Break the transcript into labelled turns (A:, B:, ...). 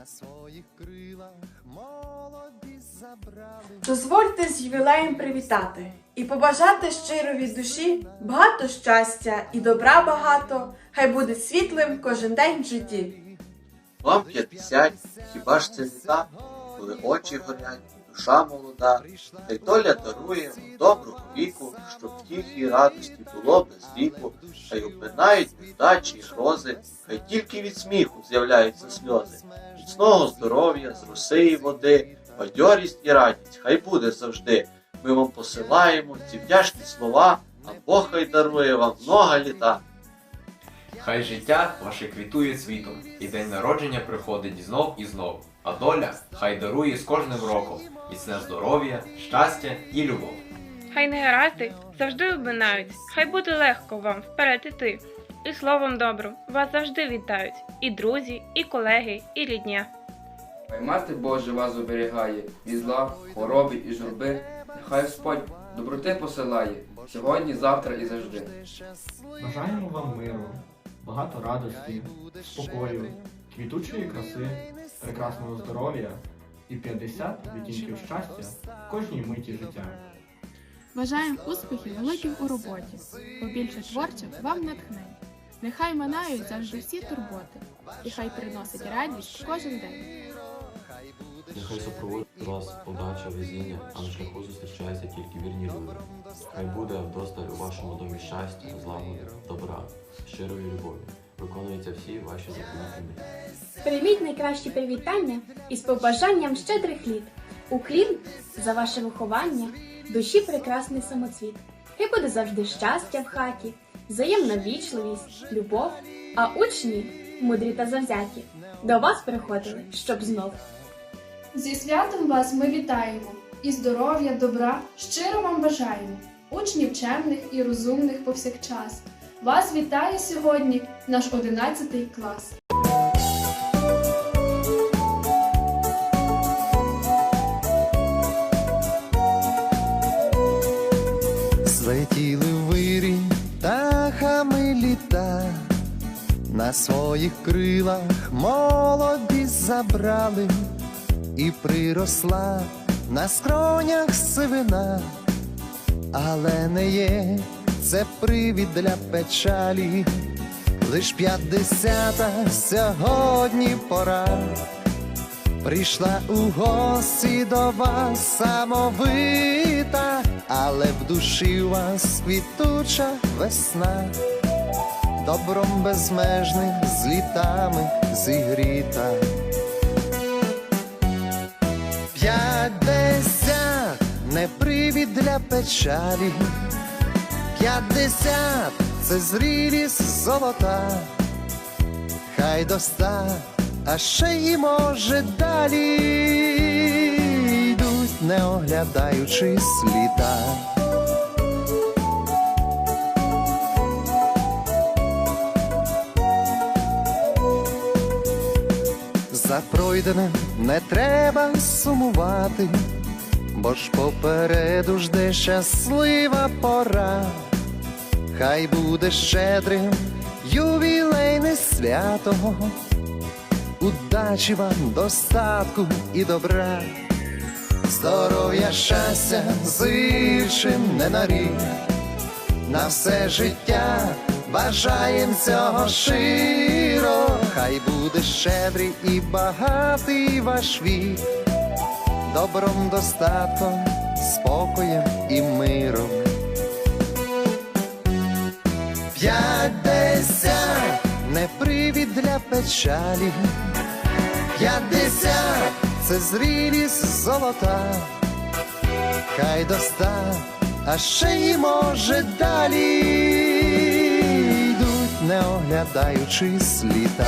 A: на своїх крилах молодість забрали.
B: Дозвольте з ювілеєм привітати і побажати щиро від душі багато щастя і добра багато. Хай буде світлим кожен день в житті.
C: Вам 50, хіба ж це літа, коли очі горять, душа молода, та й доля дарує вам доброго віку, щоб втіхи і радості було без віку, та й обминають невдачі і грози, хай тільки від сміху з'являються сльози. Міцного здоров'я, з роси і води, бадьорість і радість, хай буде завжди. Ми вам посилаємо ці вдячні слова, а Бог хай дарує вам много літа.
D: Хай життя ваше квітує цвітом, і день народження приходить знов і знов. А доля хай дарує з кожним роком міцне здоров'я, щастя і любов.
E: Хай негаразди завжди обминають, хай буде легко вам вперед іти. І словом добрим вас завжди вітають і друзі, і колеги, і рідня.
F: Хай мати Божа вас оберігає від зла, хвороби і журби. Нехай Господь доброти посилає сьогодні, завтра і завжди.
G: Бажаємо вам миру, багато радості, спокою, квітучої краси, прекрасного здоров'я і 50 відтінків щастя в кожній миті життя.
H: Бажаємо успіхів великих у роботі, побільше творчих вам натхнень. Нехай минають завжди всі турботи, і хай приносить радість кожен день.
I: Нехай супроводить вас удача, везіння, а на шляху зустрічаються тільки вірні люди. Хай буде вдосталь у вашому домі щастя, злагоди, добра, щирої любові. Виконуються всі ваші мрії.
J: Прийміть найкращі привітання із побажанням щедрих літ. Уклін за ваше виховання, душі прекрасний самоцвіт. Хай буде завжди щастя в хаті, взаємна вічливість, любов, а учні, мудрі та завзяті, до вас приходили, щоб знов.
K: Зі святом вас ми вітаємо і здоров'я, добра щиро вам бажаємо, учнів чемних і розумних повсякчас. Вас вітає сьогодні наш 11 клас.
A: Злетіли в вирі птахами літа, на своїх крилах молодість забрали, і приросла на скронях сивина, але не є це привід для печалі, лиш п'ятдесята сьогодні пора. Прийшла у гості до вас самовита, але в душі у вас квітуча весна, добром безмежним з літами зігріта. П'ятдесят не привід для печалі, п'ятдесят це зрілість золота, хай до ста а ще й може далі не оглядаючись літа. За пройденим не треба сумувати, бо ж попереду жде щаслива пора, хай буде щедрим ювілейне свято. Удачі вам, достатку і добра, здоров'я, щастя, зичим не на рік, на все життя бажаєм цього широ, хай буде щедрий і багатий ваш вік, добром, достатком, спокоєм і миром. П'ятдесят не привід для печалі, п'ятдесят це зрілість золота, хай доста, а ще й може далі йдуть, не оглядаючись літа.